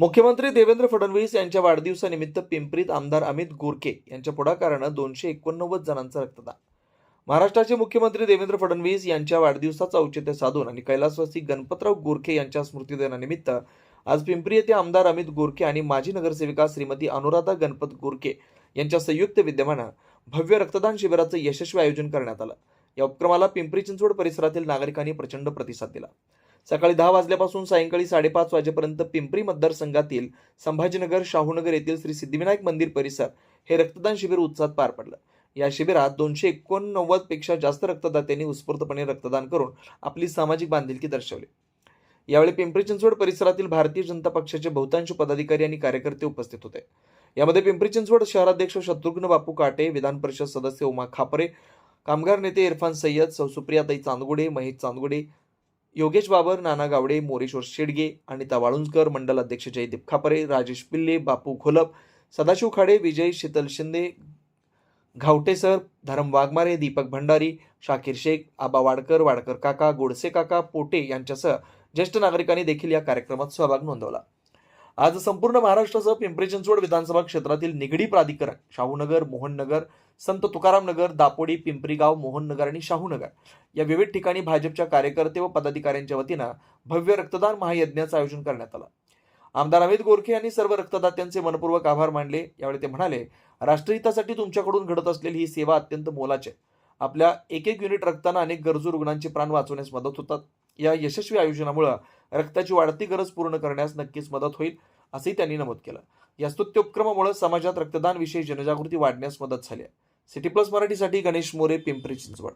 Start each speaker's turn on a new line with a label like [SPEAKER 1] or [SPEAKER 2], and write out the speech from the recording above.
[SPEAKER 1] मुख्यमंत्री देवेंद्र फडणवीस यांच्या वाढदिवसानिमित्त पिंपरीत आमदार अमित गोरके यांच्या पुढाकारानं दोनशे एकोणनव्वद जणांचं रक्तदान. महाराष्ट्राचे मुख्यमंत्री देवेंद्र फडणवीस यांच्या वाढदिवसाचं औचित्य साधून आणि कैलासवासी गणपतराव गोरखे यांच्या स्मृतिदिनानिमित्त आज पिंपरी येथे आमदार अमित गोरखे आणि माजी नगरसेविका श्रीमती अनुराधा गणपत गोरखे यांच्या संयुक्त विद्यमानं भव्य रक्तदान शिबिराचं यशस्वी आयोजन करण्यात आलं. या उपक्रमाला पिंपरी चिंचवड परिसरातील नागरिकांनी प्रचंड प्रतिसाद दिला. सकाळी दहा वाजल्यापासून सायंकाळी साडेपाच वाजेपर्यंत पिंपरी मतदारसंघातील संभाजीनगर शाहूनगर येथील श्री सिद्धिविनायक मंदिर परिसर हे रक्तदान शिबिर उत्साहात पार पडलं. या शिबिरात दोनशे एकोणनव्वदपेक्षा जास्त रक्तदात्यांनी उत्स्फूर्तपणे रक्तदान करून आपली सामाजिक बांधिलकी दर्शवली. यावेळी पिंपरी चिंचवड परिसरातील भारतीय जनता पक्षाचे बहुतांश पदाधिकारी आणि कार्यकर्ते उपस्थित होते. यामध्ये पिंपरी चिंचवड शहराध्यक्ष शत्रुघ्न बापू काटे विधान परिषद सदस्य उमा खापरे कामगार नेते इरफान सय्यद सौसुप्रियाताई चांदगुडे महेश चांदगुडे योगेश बाबर नाना गावडे मोरेश्वर शेडगे अनिता वाळुंजकर मंडल अध्यक्ष जयदीप खापरे राजेश पिल्ले बापू घोलप सदाशिव खाडे विजय शीतल शिंदे घावटे सर धरम वाघमारे दीपक भंडारी शाकीर शेख आबा वाडकर वाडकर काका गोडसे काका पोटे यांच्यासह ज्येष्ठ नागरिकांनी देखील या कार्यक्रमात सहभाग नोंदवला. आज संपूर्ण महाराष्ट्रासह पिंपरी चिंचवड विधानसभा क्षेत्रातील निगडी प्राधिकरण शाहूनगर मोहननगर संत तुकाराम नगर दापोडी पिंपरी गाव मोहननगर आणि शाहूनगर या विविध ठिकाणी भाजपच्या कार्यकर्ते व पदाधिकाऱ्यांच्या वतीनं भव्य रक्तदान महायज्ञाचं आयोजन करण्यात आलं. आमदार अमित गोरखे यांनी सर्व रक्तदात्यांचे मनपूर्वक आभार मानले. यावेळी ते म्हणाले राष्ट्रहितासाठी तुमच्याकडून घडत असलेली ही सेवा अत्यंत मोलाची आहे. आपल्या एक एक युनिट रक्तानं अनेक गरजू रुग्णांचे प्राण वाचवण्यास मदत होतात. या यशस्वी आयोजनामुळे रक्ताची वाढती गरज पूर्ण करण्यास नक्कीच मदत होईल असंही त्यांनी नमूद केलं. या स्तुत्योपक्रमामुळे समाजात रक्तदान विषयी जनजागृती वाढण्यास मदत झाली आहे. सिटी प्लस मराठीसाठी गणेश मोरे पिंपरी चिंचवड.